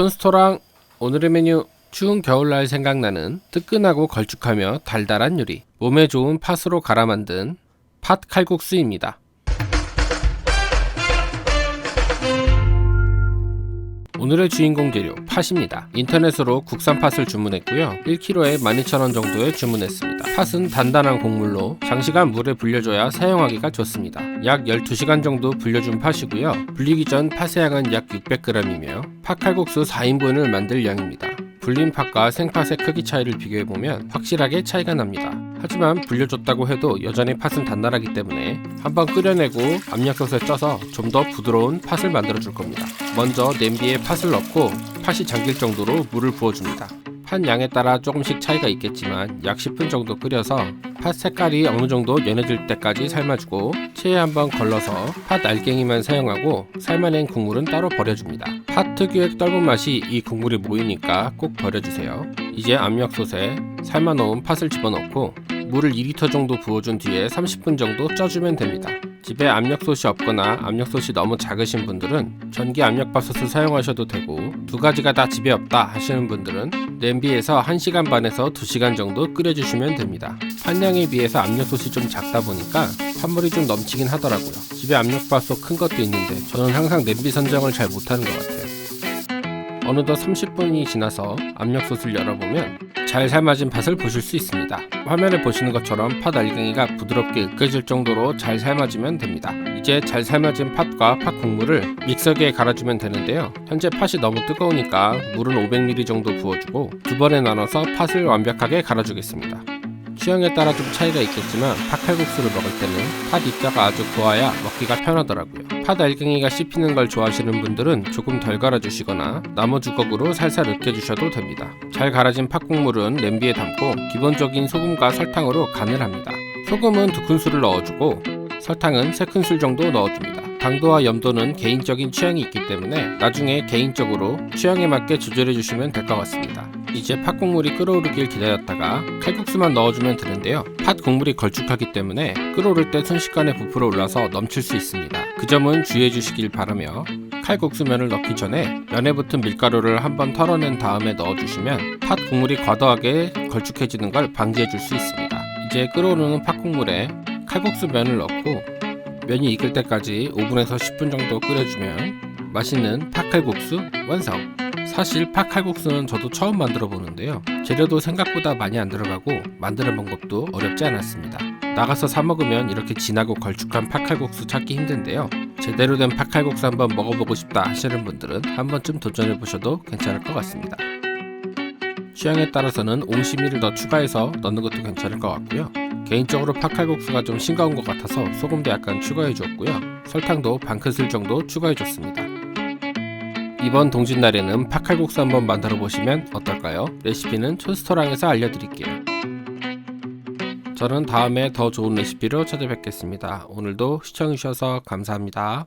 촌스토랑 오늘의 메뉴 추운 겨울날 생각나는 뜨끈하고 걸쭉하며 달달한 요리 몸에 좋은 팥으로 갈아 만든 팥 칼국수입니다. 오늘의 주인공 재료 팥입니다. 인터넷으로 국산 팥을 주문했고요. 1kg에 12,000원 정도에 주문했습니다. 팥은 단단한 곡물로 장시간 물에 불려줘야 사용하기가 좋습니다. 약 12시간 정도 불려준 팥이고요. 불리기 전 팥의 양은 약 600g이며 팥칼국수 4인분을 만들 양입니다. 불린 팥과 생팥의 크기 차이를 비교해보면 확실하게 차이가 납니다. 하지만 불려줬다고 해도 여전히 팥은 단단하기 때문에 한번 끓여내고 압력솥에 쪄서 좀 더 부드러운 팥을 만들어 줄 겁니다. 먼저 냄비에 팥을 넣고 팥이 잠길 정도로 물을 부어줍니다. 팥 양에 따라 조금씩 차이가 있겠지만 약 10분 정도 끓여서 팥 색깔이 어느 정도 연해질 때까지 삶아주고 체에 한번 걸러서 팥 알갱이만 사용하고 삶아낸 국물은 따로 버려줍니다. 팥 특유의 떫은 맛이 이 국물에 모이니까 꼭 버려주세요. 이제 압력솥에 삶아놓은 팥을 집어넣고 물을 2리터 정도 부어준 뒤에 30분 정도 쪄주면 됩니다. 집에 압력솥이 없거나 압력솥이 너무 작으신 분들은 전기 압력밥솥을 사용하셔도 되고 두 가지가 다 집에 없다 하시는 분들은 냄비에서 1시간 반에서 2시간 정도 끓여주시면 됩니다. 판량에 비해서 압력솥이 좀 작다 보니까 판물이 좀 넘치긴 하더라고요. 집에 압력밥솥 큰 것도 있는데 저는 항상 냄비 선정을 잘 못하는 것 같아요. 어느덧 30분이 지나서 압력솥을 열어보면 잘 삶아진 팥을 보실 수 있습니다. 화면에 보시는 것처럼 팥 알갱이가 부드럽게 으깨질 정도로 잘 삶아지면 됩니다. 이제 잘 삶아진 팥과 팥 국물을 믹서기에 갈아주면 되는데요. 현재 팥이 너무 뜨거우니까 물은 500ml 정도 부어주고 두 번에 나눠서 팥을 완벽하게 갈아주겠습니다. 취향에 따라 좀 차이가 있겠지만 팥칼국수를 먹을 때는 팥 입자가 아주 고와야 먹기가 편하더라고요. 팥 알갱이가 씹히는 걸 좋아하시는 분들은 조금 덜 갈아주시거나 나무 주걱으로 살살 으깨주셔도 됩니다. 잘 갈아진 팥국물은 냄비에 담고 기본적인 소금과 설탕으로 간을 합니다. 소금은 두 큰술을 넣어주고 설탕은 세 큰술 정도 넣어줍니다. 당도와 염도는 개인적인 취향이 있기 때문에 나중에 개인적으로 취향에 맞게 조절해 주시면 될 것 같습니다. 이제 팥 국물이 끓어오르길 기다렸다가 칼국수만 넣어주면 되는데요. 팥 국물이 걸쭉하기 때문에 끓어오를 때 순식간에 부풀어 올라서 넘칠 수 있습니다. 그 점은 주의해 주시길 바라며 칼국수 면을 넣기 전에 면에 붙은 밀가루를 한번 털어낸 다음에 넣어주시면 팥 국물이 과도하게 걸쭉해지는 걸 방지해 줄 수 있습니다. 이제 끓어오르는 팥 국물에 칼국수 면을 넣고 면이 익을 때까지 5분에서 10분 정도 끓여주면 맛있는 팥칼국수 완성! 사실 팥칼국수는 저도 처음 만들어 보는데요. 재료도 생각보다 많이 안 들어가고 만드는 방법도 어렵지 않았습니다. 나가서 사 먹으면 이렇게 진하고 걸쭉한 팥칼국수 찾기 힘든데요. 제대로 된 팥칼국수 한번 먹어보고 싶다 하시는 분들은 한 번쯤 도전해 보셔도 괜찮을 것 같습니다. 취향에 따라서는 옹심이를 더 추가해서 넣는 것도 괜찮을 것 같고요. 개인적으로 팥칼국수가 좀 싱거운 것 같아서 소금도 약간 추가해 줬고요. 설탕도 반 큰술 정도 추가해 줬습니다. 이번 동짓날에는 팥칼국수 한번 만들어 보시면 어떨까요? 레시피는 촌스토랑에서 알려드릴게요. 저는 다음에 더 좋은 레시피로 찾아뵙겠습니다. 오늘도 시청해주셔서 감사합니다.